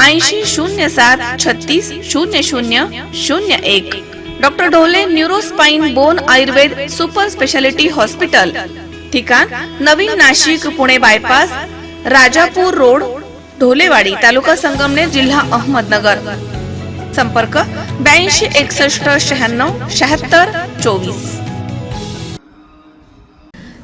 ऐंशी शून्य सात छत्तीस शून्य शून्य शून्य एक. Doctor Dhole neuro spine bone Ayurved super speciality hospital. ठिकाण नवीन नाशिक पुणे बायपास राजापूर रोड ढोलेवाडी तालुका संगमनेर जिल्हा अहमदनगर. संपर्क ब्याऐंशी एकसष्ट शहाण्णव शहात्तर चोवीस.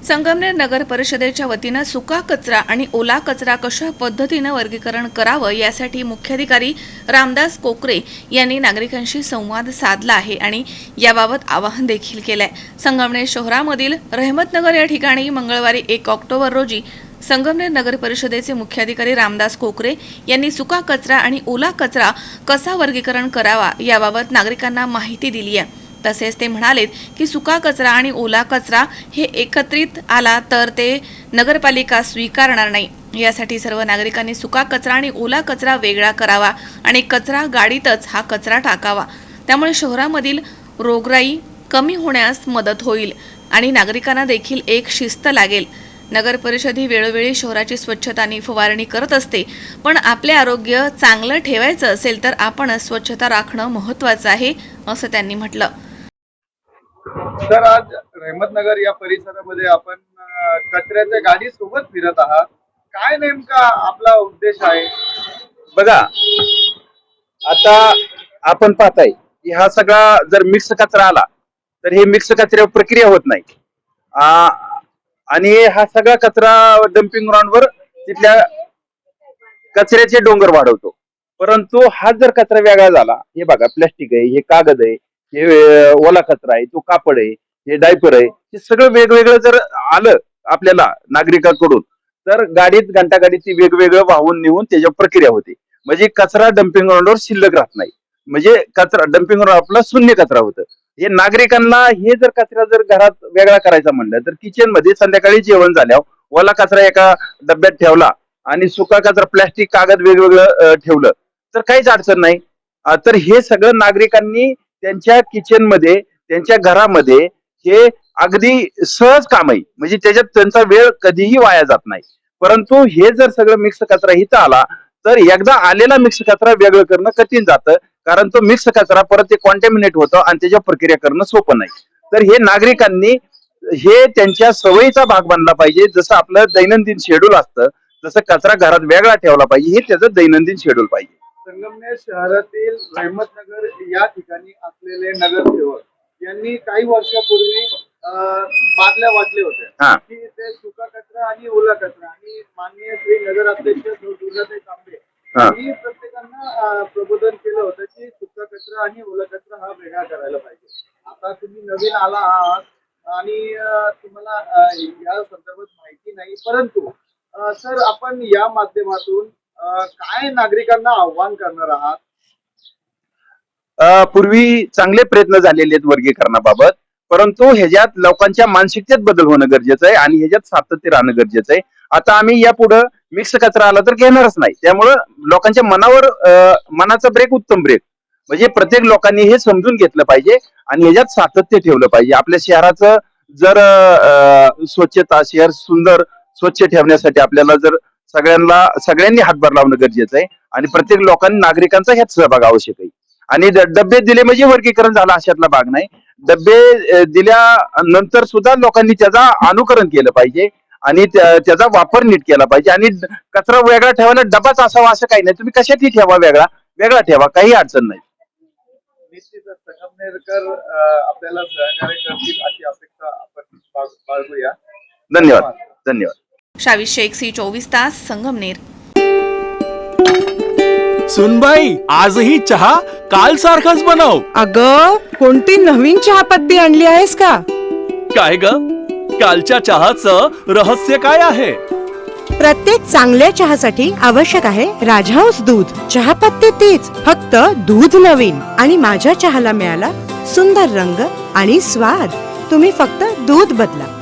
संगमनेर नगर परिषदेच्या वतीनं सुका कचरा आणि ओला कचरा कशा पद्धतीनं वर्गीकरण करावं यासाठी मुख्याधिकारी रामदास कोकरे यांनी नागरिकांशी संवाद साधला आहे आणि याबाबत आवाहन देखील केलंय. संगमनेर शहरामधील रहमतनगर या ठिकाणी मंगळवारी एक ऑक्टोबर रोजी संगमनेर नगर परिषदेचे मुख्याधिकारी रामदास कोकरे यांनी सुका कचरा आणि ओला कचरा कसा वर्गीकरण करावा याबाबत नागरिकांना माहिती दिली आहे तसेच ते म्हणालेत की सुका कचरा आणि ओला कचरा हे एकत्रित आला तर ते नगरपालिका स्वीकारणार नाही. यासाठी सर्व नागरिकांनी सुका कचरा आणि ओला कचरा वेगळा करावा आणि कचरा गाडीतच हा कचरा टाकावा. त्यामुळे शहरामधील रोगराई कमी होण्यास मदत होईल आणि नागरिकांना देखील एक शिस्त लागेल. नगर परिषद ही वेळोवेळी शहराची स्वच्छता आणि फवारणी करत असते पण आपले आरोग्य चांगलं ठेवायचं असेल तर आपण स्वच्छता राखणं महत्त्वाचं आहे असं त्यांनी म्हटलं. सर आज रहमतनगर या परिसरामध्ये आपण कचऱ्याच्या गाडी सोबत फिरत आहात. काय नेमका आपला उद्देश आहे? बघा आता आपण पाहताय की हा सगळा जर मिक्स कचरा आला तर हे मिक्स कचऱ्यावर प्रक्रिया होत नाही. आणि हा सगळा कचरा डम्पिंग ग्राउंडवर तिथल्या कचऱ्याचे डोंगर वाढवतो. परंतु हा जर कचरा वेगळा झाला हे बघा प्लॅस्टिक आहे हे कागद आहे हे ओला कचरा आहे तो कापड आहे हे डायपर आहे हे सगळं वेगवेगळं जर आलं आपल्याला नागरिकांकडून तर गाडीत घंटा गाडीची वेगवेगळं वाहून नेऊन त्याच्यावर प्रक्रिया होते. म्हणजे कचरा डम्पिंग ग्राउंडवर शिल्लक राहत नाही. म्हणजे कचरा डम्पिंग ग्राउंड आपला शून्य कचरा होतं. हे नागरिकांना हे जर कचरा जर घरात वेगळा करायचा म्हणलं तर किचनमध्ये संध्याकाळी जेवण झाल्यावर ओला कचरा एका डब्यात ठेवला आणि सुका कचरा प्लॅस्टिक कागद वेगवेगळं ठेवलं तर काहीच अडचण नाही. तर हे सगळं नागरिकांनी त्यांच्या किचनमध्ये त्यांच्या घरामध्ये हे अगदी सहज काम आहे म्हणजे त्याच्यात त्यांचा वेळ कधीही वाया जात नाही. परंतु हे जर सगळं मिक्स कचरा इथं आला तर एकदा आलेला मिक्स कचरा वेगळं करणं कठीण जातं. कारण तो मिक्स कचरा परत ते कॉन्टॅमिनेट होतं आणि त्याच्या प्रक्रिया करणं सोपं नाही. तर हे नागरिकांनी हे त्यांच्या सवयीचा भाग बनला पाहिजे. जसं आपलं दैनंदिन शेड्यूल असतं जसं कचरा घरात वेगळा ठेवला पाहिजे हे त्याचं दैनंदिन शेड्यूल पाहिजे. संगमनेर शहरातील रहमतनगर या ठिकाणी असलेले नगरसेवक यांनी काही वर्षापूर्वी अं, बादल्या वाटले होते हा. की ते सुका कचरा आणि ओला कचरा आणि माननीय श्री नगर अध्यक्ष सौ दुर्गाताई तांबे हा. यांनी प्रत्येकांना अं, प्रबोधन केलं होतं की सुका कचरा आणि ओला कचरा हा वेगळा करायला पाहिजे आता तुम्ही नवीन आला आहात आणि अं, तुम्हाला अं, या संदर्भात माहिती नाही परंतु अं, सर आपण या माध्यमातून काय नागरिकांना आव्हान करणार आहात? पूर्वी चांगले प्रयत्न झालेले आहेत वर्गीकरणाबाबत परंतु ह्याच्यात लोकांच्या मानसिकतेत बदल होणं गरजेचं आहे आणि ह्याच्यात सातत्य राहणं गरजेचं आहे. आता आम्ही यापुढे मिक्स कचरा आला तर घेणारच नाही. त्यामुळं लोकांच्या मनावर मनाचा ब्रेक उत्तम ब्रेक म्हणजे प्रत्येक लोकांनी हे समजून घेतलं पाहिजे आणि ह्याच्यात सातत्य ठेवलं पाहिजे. आपल्या शहराचं जर स्वच्छता शहर सुंदर स्वच्छ ठेवण्यासाठी आपल्याला जर सगळ्यांना सगळ्यांनी हातभार लावणं गरजेचं आहे. आणि प्रत्येक लोकांनी नागरिकांचा ह्यात सहभाग आवश्यक आहे. आणि डबे दिले म्हणजे वर्गीकरण झालं अशातला भाग नाही. डबे दिल्यानंतर सुद्धा लोकांनी त्याचा अनुकरण केलं पाहिजे. आणि त्या- त्याचा वापर नीट केला पाहिजे. आणि कचरा वेगळा ठेवायला डबाच असावा असं काही नाही. तुम्ही कशातही ठेवा वेगळा. वेगळा ठेवा. काही अडचण नाही. आपल्याला सहकार्य करतील अशी अपेक्षा आपण धन्यवाद. धन्यवाद. शावी शेख सी चोवीस तास संगमनेर सुनबाई आजही चहा काल सारखाच बनव. अग कोणती नवीन चहापत्ती आणली आहेस का? काय ग? कालच्या चहाचं रहस्य काय आहे? प्रत्येक चांगल्या चहासाठी आवश्यक आहे राजहंस दूध. चहापत्ती तीच फक्त दूध नवीन. आणि माझ्या चहाला मिळाला सुंदर रंग आणि स्वाद. तुम्ही फक्त दूध बदला.